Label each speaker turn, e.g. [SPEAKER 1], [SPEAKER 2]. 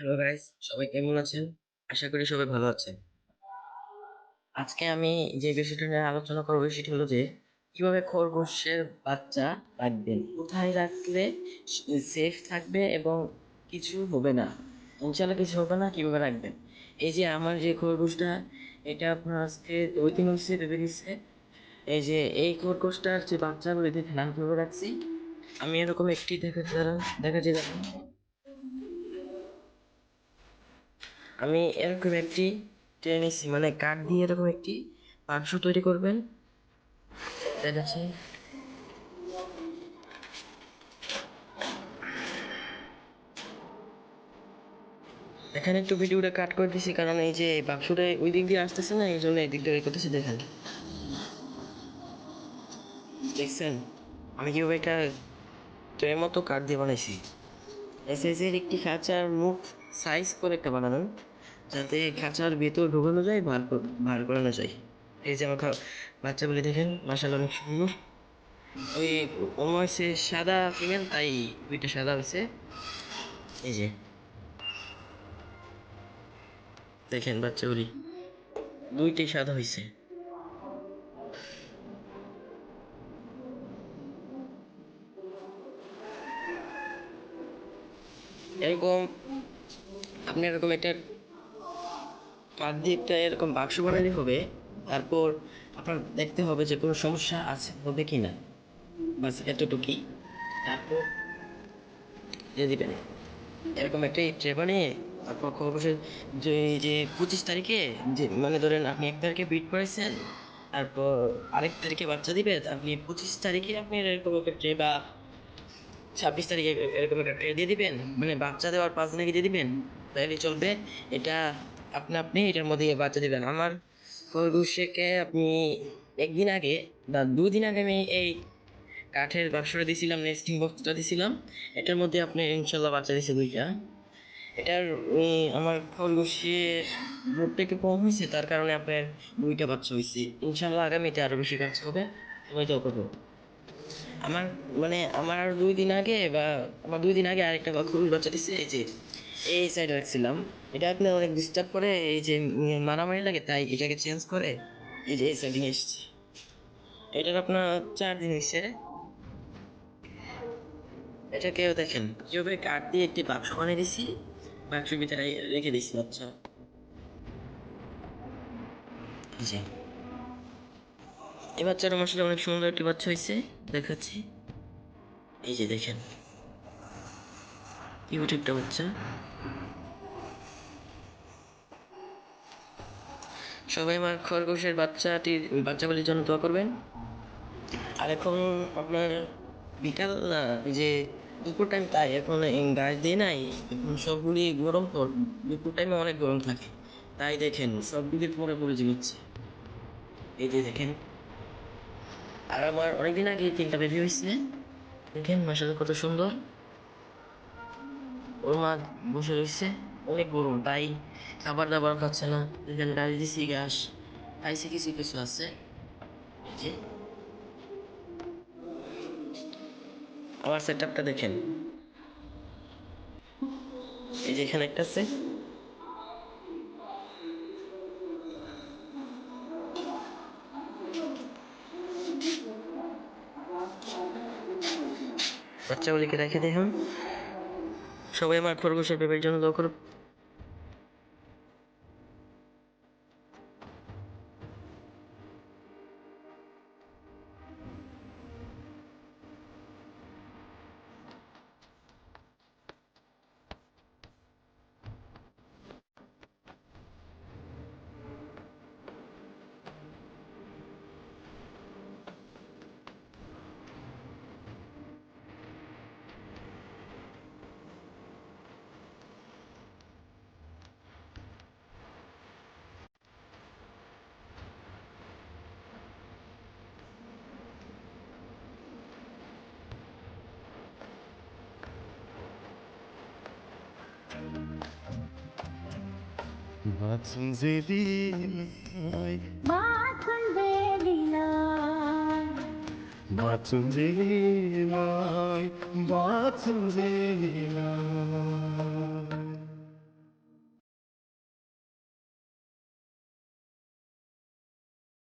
[SPEAKER 1] Hello guys সবাই কেমন আছেন আশা করি সবাই ভালো আছেন আজকে আমি যে বিষয়টা নিয়ে আলোচনা করব সেটি হলো যে কীভাবে খরগোশের বাচ্চা রাখবেন কোথায় রাখলে সেফ থাকবে এবং কিছু হবে না ইনশাল্লাহ কিছু হবে না কীভাবে রাখবেন এই যে আমার যে খরগোশটা এটা আপনার আজকে ওই দিন হচ্ছে ভেবে গেছে এই যে এই খরগোশটার যে বাচ্চাগুলো নাম কীভাবে রাখছি আমি এরকম একটি দেখা দেখা যায় আমি এরকম একটি টেনিসি মানে কাঠ দিয়ে এরকম একটি বাক্স তৈরি করবেন। দেখাচ্ছি এখানে একটু ভিডিওটা কাট করে দিছি, কারণ এই যে বাক্সটা ওই দিক দিয়ে আসতেছে না, এই জন্য এই দিক দিয়ে করতেছি দেখেন। দেখছেন? আমি কীভাবে একটা ট্রের মতো কাঠ দিয়ে বানাইছি। এসএসের একটি খাঁচার মুখ সাইজ করে একটা বানানো যাতে খাঁচার ভেতর ঢোকানো যায়, বার বার করানো যায়। এই যে আমার বাচ্চাগুলি দেখেন মাসাল অনেক সুন্দর। ওই মনে হয়েছে সাদা ফিমেল তাই ওইটা সাদা হয়েছে এই যে। দেখেন বাচ্চাগুলি দুইটাই সাদা হয়েছে এরকম, আপনি এরকম একটা দিয়ে এরকম বাক্স বানালে হবে। তারপর আপনার দেখতে হবে যে কোনো সমস্যা আছে, হবে কি না। বাস এতটুকুই। তারপর দিয়ে দিবেন। এরকম একটা ট্রে বানিয়ে তারপর খরগোশের যে যে পঁচিশ তারিখে, যে মানে ধরেন আপনি এক তারিখে বিট করেছেন, তারপর আরেক তারিখে বাচ্চা দিবে আপনি পঁচিশ তারিখে আপনি এরকম একটা ট্রে বা ছাব্বিশ তারিখে এরকম একটা ট্রে দিয়ে দিবেন। মানে বাচ্চা দেওয়ার পাঁচ দিন দিয়ে দিবেন। তাহলে চলবে। এটা আপনি আপনি এটার মধ্যে বাচ্চা দিবেন আমার খরগোশকে আপনি একদিন আগে বা দুদিন আগে আমি এই কাঠের বাক্সটা দিয়েছিলাম নেস্টিং বক্সটা দিয়েছিলাম এটার মধ্যে আপনি ইনশাল্লাহ বাচ্চা দিয়েছে দুইটা। এটার আমার খরগোশে রোগটা একটু কম হয়েছে, তার কারণে আপনার দুইটা বাচ্চা হয়েছে। ইনশাল্লাহ আগামীতে আরও বেশি কাজ হবে ওইটাও করব। আমার মানে আমার দুই দিন আগে বা আমার দুই দিন আগে আরেকটা খরগোশ বাচ্চা দিচ্ছে এই যে এই সাইডে রাখছিলাম এটা আপনার অনেক ডিস্টার্ব করে, এই যে মারামারি লাগে, তাই এটাকে চেঞ্জ করে এই যে এই সাইডে নিয়ে এসেছি। এটার আপনার চার দিন হয়েছে এটা কেউ দেখেন, কীভাবে কাঠ দিয়ে একটি বাক্স বানিয়ে দিছি, বাক্সের ভিতরে রেখে দিছি আচ্ছা জি এই বাচ্চার সাথে অনেক সুন্দর একটি বাচ্চা হয়েছে দেখাচ্ছি। এই যে দেখেন। কিউট একটা বাচ্চা। সবাই আমার খরগোশের বাচ্চাটির বাচ্চাগুলির জন্য দোয়া করবেন। আর এখন আপনার বিকাল না যে দুপুর টাইম তাই এখন গাছ দিয়ে নাই এখন সবগুলি গরম তো দুপুর টাইমে অনেক গরম থাকে। তাই দেখেন সবগুলি পরে পরে জিনিচ্ছে এই যে দেখেন আর আমার অনেকদিন আগে তিনটা বেবি হয়েছে। দেখেন মাসাল কত সুন্দর। ওর মা বসে রয়েছে। অনেক গরম, তাই খাবার দাবার খাচ্ছে না। দেখেন গাছ দিছি ঘাস খাইছে কিছু কিছু আছে। যে। আমার সেট আপটা দেখেন। এই যে এখানে একটা আছে। বাচ্চাগুলিকে রেখে দেখুন সবাই আমার খরগোশের বেবির জন্য দোয়া করুন
[SPEAKER 2] बाथ रुम जाई बाथ सु बाथ रुझिय बाथ सुझेरी न